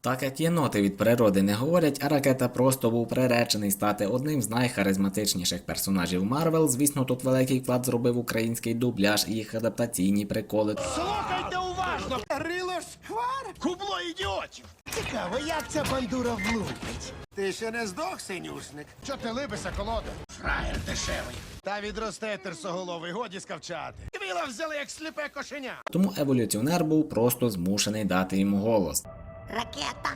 Так як єноти від природи не говорять, а ракета просто був приречений стати одним з найхаризматичніших персонажів Марвел. Звісно, тут великий вклад зробив український дубляж і їх адаптаційні приколи. Слухайте уважно! Рило шквар? Кубло ідіотів! Цікаво, як ця бандура влупить. Ти ще не здох, синюшник? Що ти либися, колода? Фраєр дешевий. Та відросте терсоголовий, годі скавчати. Квіла взяли як сліпе кошеня. Тому еволюціонер був просто змушений дати йому голос. Ракета.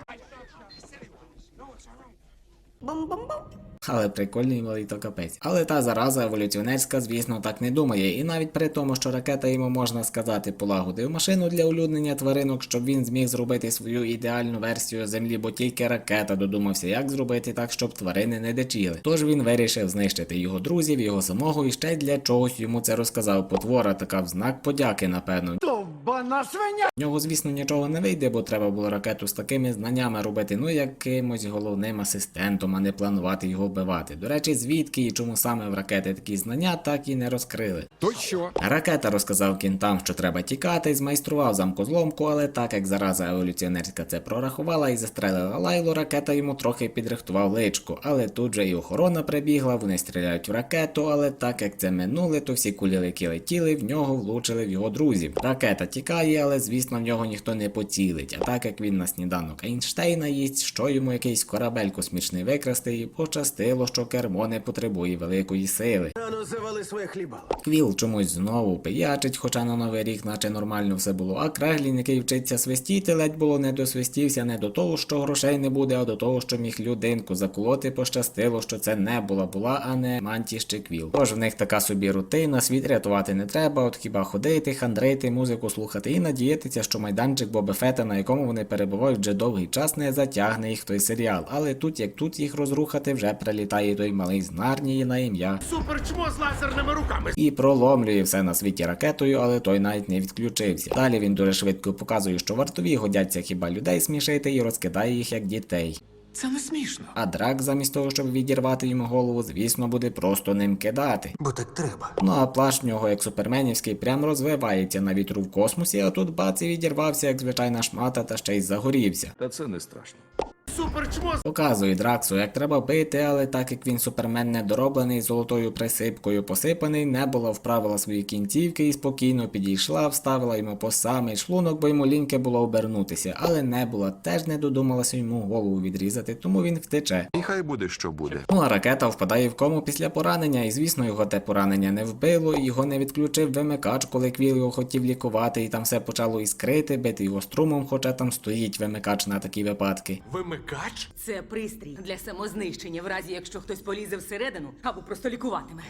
Бум-бум-бум. Але прикольний малий то капець. Але та зараза еволюціонерська, звісно, так не думає. І навіть при тому, що ракета йому можна сказати полагодив машину для улюднення тваринок, щоб він зміг зробити свою ідеальну версію землі, бо тільки ракета додумався, як зробити так, щоб тварини не дичіли. Тож він вирішив знищити його друзів, його самого і ще й для чогось йому це розказав. Потвора така в знак подяки, напевно. Довбана свиня! В нього, звісно, нічого не вийде, бо треба було ракету з такими знаннями робити, ну якимось головним асистентом, а не планувати його вбивати. До речі, звідки і чому саме в ракети такі знання, так і не розкрили. То що? Ракета розказав кінтам, що треба тікати, змайстрував замкозломку, але так як зараза еволюціонерська це прорахувала і застрелила лайлу, ракета йому трохи підрихтував личку. Але тут же і охорона прибігла, вони стріляють в ракету, але так як це минуле, то всі кулі які летіли, в нього влучили в його друзів. Ракета тікає, але звісно в нього ніхто не поцілить. А так як він на сніданок Ейнштейна їсть, що йому якийсь корабель космічний викрасти, і пощастило, що кермо не потребує великої сили. Ану, завали своє хлібало. Квіл чомусь знову пиячить, хоча на новий рік, наче нормально все було. А Креглін, який вчиться свистіти, ледь було не досвистівся не до того, що грошей не буде, а до того, що міг людинку заколоти, пощастило, що це не була була, а не мантіс чи квіл. Тож в них така собі рутина, світ рятувати не треба, от хіба ходити, хандрити, музику слухати і надіятися, що майданчик Боба Фета, на якому вони перебувають вже довгий час, не затягне їх в той серіал. Але тут, як тут їх розрухати, вже прилітає той малий з Нарнії на ім'я Суперчмо з лазерними руками. і проломлює все на світі ракетою, але той навіть не відключився. Далі він дуже швидко показує, що вартові годяться хіба людей смішити і розкидає їх як дітей. Це не смішно. А драк, замість того, щоб відірвати йому голову, звісно, буде просто ним кидати. Бо так треба. Ну а плащ в нього, як суперменівський, прям розвивається на вітру в космосі, а тут бац і відірвався, як звичайна шмата, та ще й загорівся. Та це не страшно. Суперчмо з Показує Драксу, як треба бити, але так як він супермен недороблений золотою присипкою посипаний, не була вправила свої кінцівки і спокійно підійшла, вставила йому по самий шлунок, бо йому ліньке було обернутися, але не була, теж не додумалася йому голову відрізати, тому він втече. І хай буде, що буде. Ну а ракета впадає в кому після поранення, і звісно, його те поранення не вбило, його не відключив вимикач, коли Квіл його хотів лікувати, і там все почало іскрити, бити його струмом, хоча там стоїть вимикач на такі випадки. Вимикач? Це пристрій для самознищення, в разі якщо хтось полізе всередину або просто лікуватиме.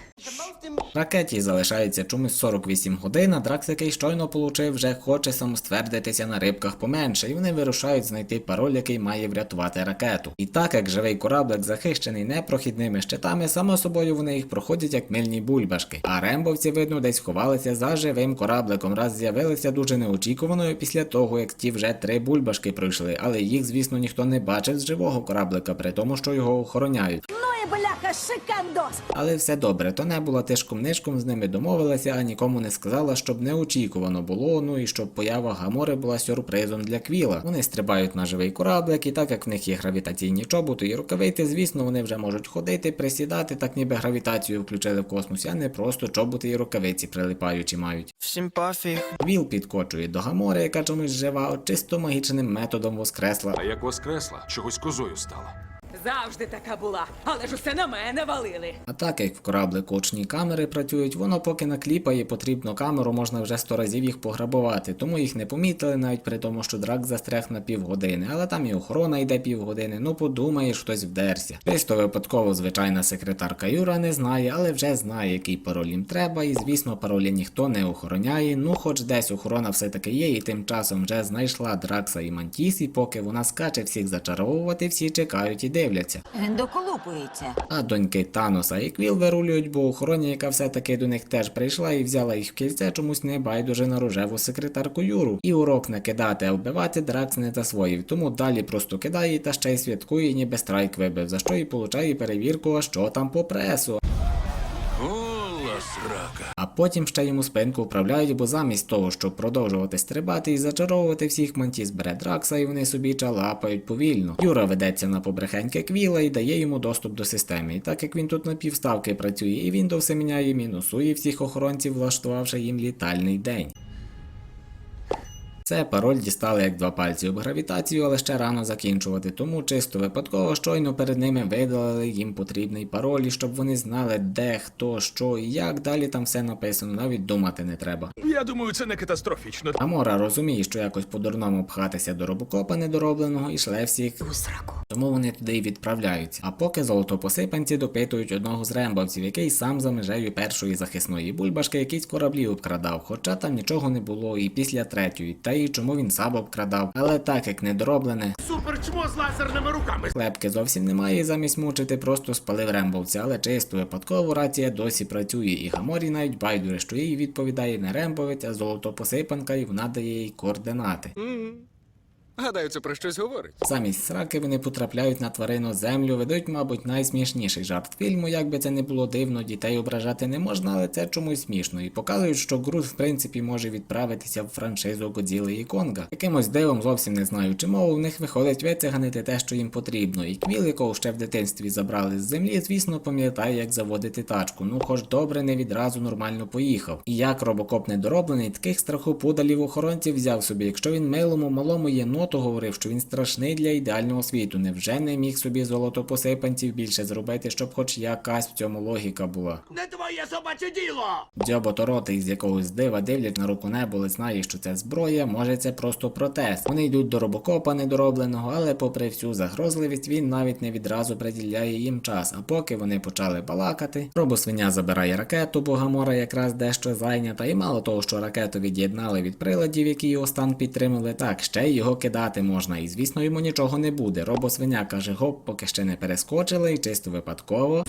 Ракеті залишається чомусь 48 годин, а Дракс, який щойно получив, вже хоче самоствердитися на рибках поменше, і вони вирушають знайти пароль, який має врятувати ракету. І так як живий кораблик захищений непрохідними щитами, само собою вони їх проходять як мильні бульбашки. А рембовці, видно, десь ховалися за живим корабликом, раз з'явилися дуже неочікувано після того, як ті вже три бульбашки пройшли, але їх, звісно, ніхто не бачив з живого кораблика, при тому, що його охороняють. Ну і бляха, шикандос. Але все добре, то не була тишком нишком з ними домовилася, а нікому не сказала, щоб неочікувано було, ну і щоб поява Гамори була сюрпризом для Квіла. Вони стрибають на живий кораблик, і так як в них є гравітаційні чоботи і рукавиці, звісно, вони вже можуть ходити, присідати, так ніби гравітацію включили в космосі, а не просто чоботи і рукавиці прилипаючі мають. Всім пофіг. Квіл підкочує до Гамори, яка чомусь жива, чисто магічним методом воскресла. А як воскресла, чогось козою стала. Завжди така була, але ж усе на мене валили. А так як в кораблику очні камери працюють, воно поки накліпає потрібну камеру, можна вже сто разів їх пограбувати, тому їх не помітили навіть при тому, що драк застряг на півгодини, але там і охорона йде півгодини, ну подумаєш, хтось вдерся. Чисто випадково звичайна секретарка Юра не знає, але вже знає, який пароль їм треба, і звісно, паролі ніхто не охороняє. Ну, хоч десь охорона все-таки є, і тим часом вже знайшла Дракса і Мантіс, і поки вона скаче всіх зачаровувати, всі чекають і дивляться. Він доколупується. А доньки Таноса і Квіл вирулюють, бо охороні, яка все-таки до них теж прийшла і взяла їх в кільце, чомусь не байдуже на рожеву секретарку Юру. І урок не кидати, а вбивати Дракс не засвоїв, тому далі просто кидає та ще й святкує, ніби страйк вибив, за що і получає перевірку, а що там по пресу. Гола срака. Потім ще йому спинку вправляють, бо замість того, щоб продовжувати стрибати і зачаровувати всіх, Мантіс бере Дракса і вони собі чалапають повільно. Юра ведеться на побрехеньке Квіла і дає йому доступ до системи. І так як він тут на півставки працює, і Windows все міняє, мінусує всіх охоронців, влаштувавши їм літальний день. Це пароль дістали як два пальці об гравітацію, але ще рано закінчувати, тому чисто випадково щойно перед ними видалили їм потрібний пароль, і щоб вони знали, де, хто, що і як. Далі там все написано, навіть думати не треба. Я думаю, це не катастрофічно. Амора розуміє, що якось по-дурному пхатися до робокопа недоробленого і шле всіх У сраку. тому вони туди й відправляються. А поки золотопосипанці допитують одного з рембовців, який сам за межею першої захисної бульбашки якісь кораблі обкрадав, хоча там нічого не було і після третьої, та й чому він сам обкрадав. Але так як недороблене, Суперчмо з лазерними руками. клепки зовсім немає, і замість мучити просто спалив рембовця, але чисто випадково рація досі працює, і Гаморі навіть байдуре, що їй відповідає не рембовець, а золотопосипанка, і вона дає їй координати. Гадаю, це про щось говорить. Замість сраки вони потрапляють на тварину землю, ведуть, мабуть, найсмішніший жарт фільму, як би це не було дивно, дітей ображати не можна, але це чомусь смішно. І показують, що Грут в принципі може відправитися в франшизу Годзіли і Конга. Якимось дивом, зовсім не знаючи мову, в них виходить вициганити те, що їм потрібно. І Квіл, якого ще в дитинстві забрали з землі, звісно, пам'ятає, як заводити тачку. Ну, хоч добре, не відразу нормально поїхав. І як робокоп недороблений, таких страхопудалів охоронців взяв собі, якщо він милому малому єноту говорив, що він страшний для ідеального світу, невже не міг собі золотопосипанців більше зробити, щоб хоч якась в цьому логіка була. Не твоє собаче діло! Дзьоботоротий з якогось дива дивлять на руку небо, але знає, що це зброя, може це просто протест. Вони йдуть до робокопа недоробленого, але попри всю загрозливість, він навіть не відразу приділяє їм час. А поки вони почали балакати, робосвиня забирає ракету, бо Гамора якраз дещо зайнята, і мало того, що ракету від'єднали від приладів, які його стан підтримали, так ще й його кидати можна. І звісно, йому нічого не буде. Робосвиня каже, гоп, поки ще не перескочили, і чисто випадково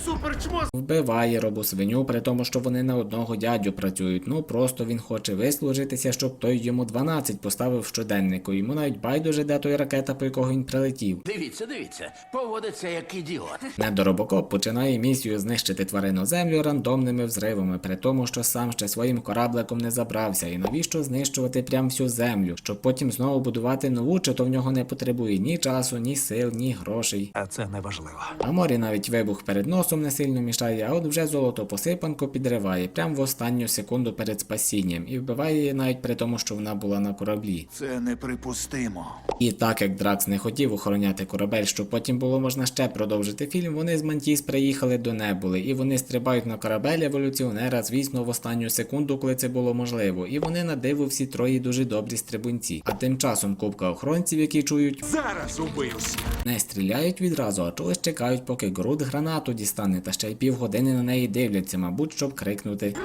Вбиває робосвиню, при тому, що вони на одного дядю працюють. Ну просто він хоче вислужитися, щоб той йому 12 поставив в щоденнику. Йому навіть байдуже, де той ракета, по якого він прилетів. Дивіться, дивіться, поводиться як ідіот. Недоробокоп починає місію знищити тварину землю рандомними взривами, при тому, що сам ще своїм корабликом не забрався. І навіщо знищувати прям всю землю, щоб потім знову будувати нову, чи то в нього не потребує ні часу, ні сил, ні грошей. А це неважливо. А морі навіть вибух перед носом не сильно мішає, а от вже золото посипанку підриває прямо в останню секунду перед спасінням і вбиває її навіть при тому, що вона була на кораблі. Це неприпустимо. І так як Дракс не хотів охороняти корабель, щоб потім було можна ще продовжити фільм, вони з Мантіс приїхали до Небули, і вони стрибають на корабель еволюціонера, звісно, в останню секунду, коли це було можливо. І вони на диво всі троє дуже добрі стрибунці. А тим часом купка охоронців, які чують, Зараз убився. не стріляють відразу, а чогось чекають, поки Грут гранату дістане, та ще й півгодини на неї дивляться, мабуть, щоб крикнути.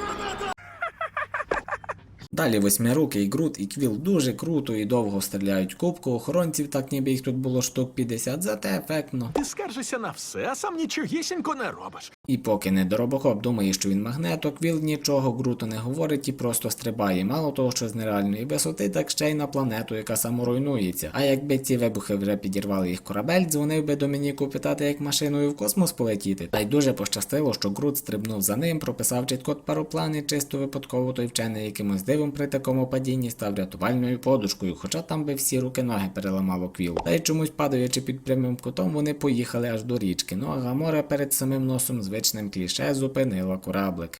Далі восьмирукий Грут і Квіл дуже круто і довго стріляють кубку охоронців, так ніби їх тут було штук 50, зате ефектно. Ти скаржишся на все, а сам нічогісінько не робиш. І поки недоробокоп думає, що він магнето, Квіл нічого Груту не говорить і просто стрибає. Мало того, що з нереальної висоти, так ще й на планету, яка саморуйнується. А якби ці вибухи вже підірвали їх корабель, дзвонив би Домініку питати, як машиною в космос полетіти. Та й дуже пощастило, що Грут стрибнув за ним, прописав чіткод пароплани, чисто випадково той вчений якимось дивом при такому падінні став рятувальною подушкою, хоча там би всі руки ноги переламало Квіл. Та й чомусь падаючи під прямим кутом, вони поїхали аж до річки. Ну а Гамора перед самим носом звичним кліше зупинила кораблик.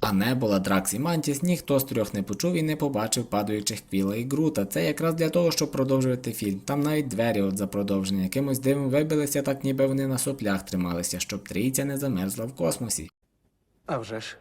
А не була Дракс і Мантіс, ніхто з трьох не почув і не побачив падаючих Квіла і Грута. Це якраз для того, щоб продовжувати фільм. Там навіть двері от за продовження якимось дивом вибилися, так ніби вони на соплях трималися, щоб трійця не замерзла в космосі. А вже ж.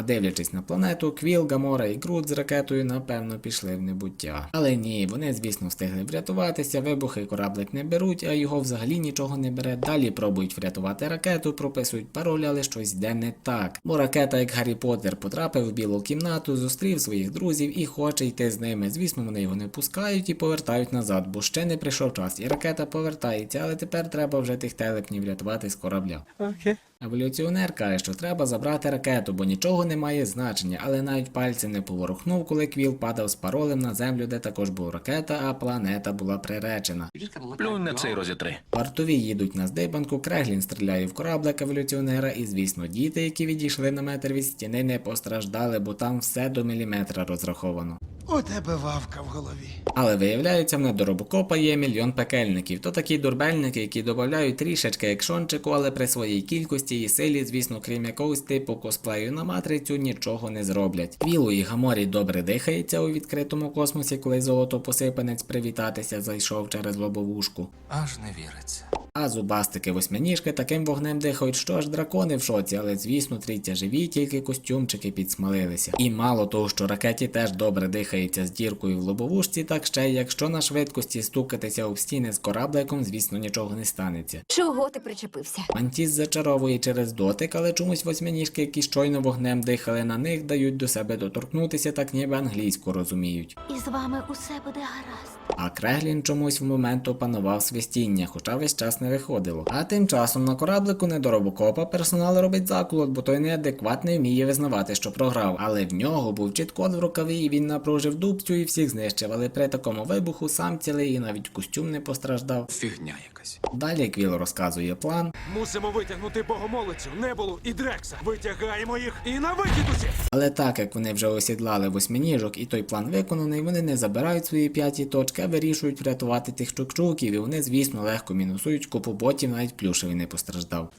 А дивлячись на планету, Квіл, Гамора і Грут з ракетою напевно пішли в небуття. Але ні, вони, звісно, встигли врятуватися, вибухи кораблик не беруть, а його взагалі нічого не бере. Далі пробують врятувати ракету, прописують пароль, але щось йде не так. Бо ракета, як Гаррі Поттер, потрапив в білу кімнату, зустрів своїх друзів і хоче йти з ними. Звісно, вони його не пускають і повертають назад, бо ще не прийшов час. І ракета повертається, але тепер треба вже тих телепнів рятувати з корабля. Окей. Еволюціонер каже, що треба забрати ракету, бо нічого не має значення, але навіть пальцем не поворухнув, коли квіл падав з паролем на землю, де також була ракета, а планета була приречена. Плюнь на цей розітри. Вартові їдуть на здибанку, Креглін стріляє в кораблик еволюціонера, і звісно, діти, які відійшли на метр від стіни, не постраждали, бо там все до міліметра розраховано. У тебе вавка в голові. Але виявляється, в недоробокопа є мільйон пекельників. То такі дурбельники, які додають трішечки екшончику, але при своїй кількості і силі, звісно, крім якогось типу косплею на матрицю, нічого не зроблять. Вілу і Гаморі добре дихається у відкритому космосі, коли золотопосипанець привітатися зайшов через лобовушку. Аж не віриться. А зубастики восьминіжки таким вогнем дихають, що аж дракони в шоці, але звісно, трійця живі, тільки костюмчики підсмалилися. І мало того, що ракеті теж добре дихається з діркою в лобовушці, так ще й якщо на швидкості стукатися об стіни з корабликом, звісно, нічого не станеться. Чого ти причепився? Мантіс зачаровує через дотик, але чомусь восьминіжки, які щойно вогнем дихали на них, дають до себе доторкнутися, так ніби англійську розуміють. І з вами усе буде гаразд. А Креглін чомусь в момент опанував свистіння, хоча весь час не виходило. А тим часом на кораблику недоробокопа персонал робить заколот, бо той неадекватний вміє визнавати, що програв. Але в нього був чіткод в рукаві, і він напружив дубцю і всіх знищив. Але при такому вибуху сам цілий і навіть костюм не постраждав. Фігня якась. Далі Квіл розказує план, Мусимо витягнути богомолицю, Небулу і Дрекса. Витягаємо їх і на вихід! Але так як вони вже осідлали восьминіжок і той план виконаний, вони не забирають свої п'яті точки, а вирішують врятувати тих чукчуків, і вони, звісно, легко мінусують купу ботів, навіть плюшевий не постраждав.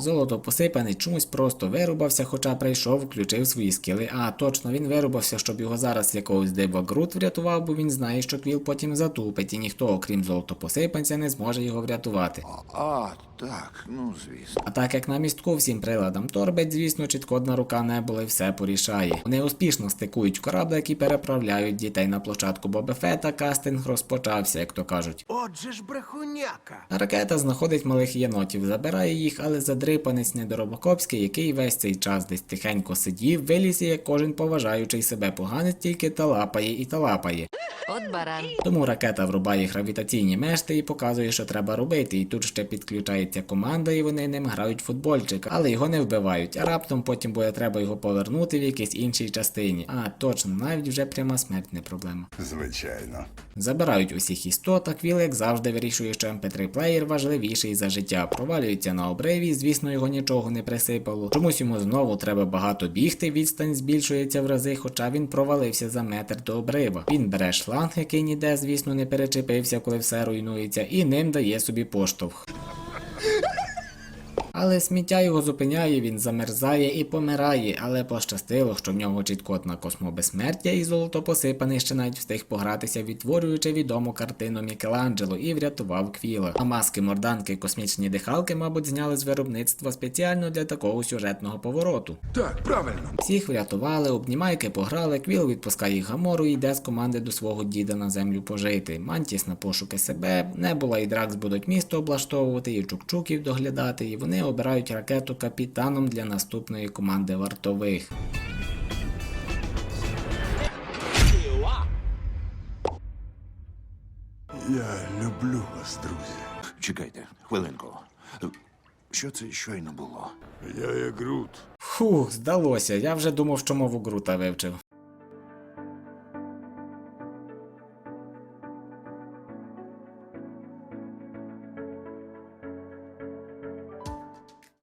Золото посипаний чомусь просто вирубався, хоча прийшов, включив свої скіли. А точно він вирубався, щоб його зараз якогось дива Грут врятував, бо він знає, що квіл потім затупить, і ніхто, окрім золотопосипанця, не зможе його врятувати. А, так, ну звісно. А так як на містку всім приладам торбить, звісно, чіткодна рука не була і все порішає. Вони успішно стикують кораблик і переправляють дітей на площадку Бобефета. Кастинг розпочався, як то кажуть. Отже ж брехуняка. Ракета знаходить малих єнотів, забирає їх, але задрипанець недоробокопський, який весь цей час десь тихенько сидів, виліз і як кожен поважаючий себе поганець, тільки талапає і талапає. От баран. Тому ракета врубає гравітаційні мешти і показує, що треба робити. І тут ще підключається команда, і вони ним грають футбольчик, але його не вбивають. А раптом потім буде треба його повернути в якійсь іншій частині. А точно, навіть вже пряма смерть не проблема. Звичайно. Забирають усіх істот, а Квіл, як завжди, вирішує, що mp3 плеєр важливіший за життя. Провалюється на обриві, звісно, його нічого не присипало. Чомусь йому знову треба багато бігти, відстань збільшується в рази, хоча він провалився за метр до обрива. Він бере шланг, який ніде, звісно, не перечепився, коли все руйнується, і ним дає собі поштовх. Але сміття його зупиняє, він замерзає і помирає, але пощастило, що в нього чіткот на космобезсмертя і золото посипаний ще навіть встиг погратися, відтворюючи відому картину Мікеланджело і врятував Квіла. А маски морданки і космічні дихалки, мабуть, зняли з виробництва спеціально для такого сюжетного повороту. Так, правильно. Всіх врятували, обнімайки пограли, Квіл відпускає Гамору і йде з команди до свого діда на землю пожити. Мантіс на пошуки себе, Небула і Дракс будуть місто облаштовувати і чукчуків доглядати, і вони обирають ракету капітаном для наступної команди вартових. Я люблю вас, друзі. Чекайте, хвилинку. Що це щойно було? Я є Грут. Фух, здалося, я вже думав, що мову Грута вивчив.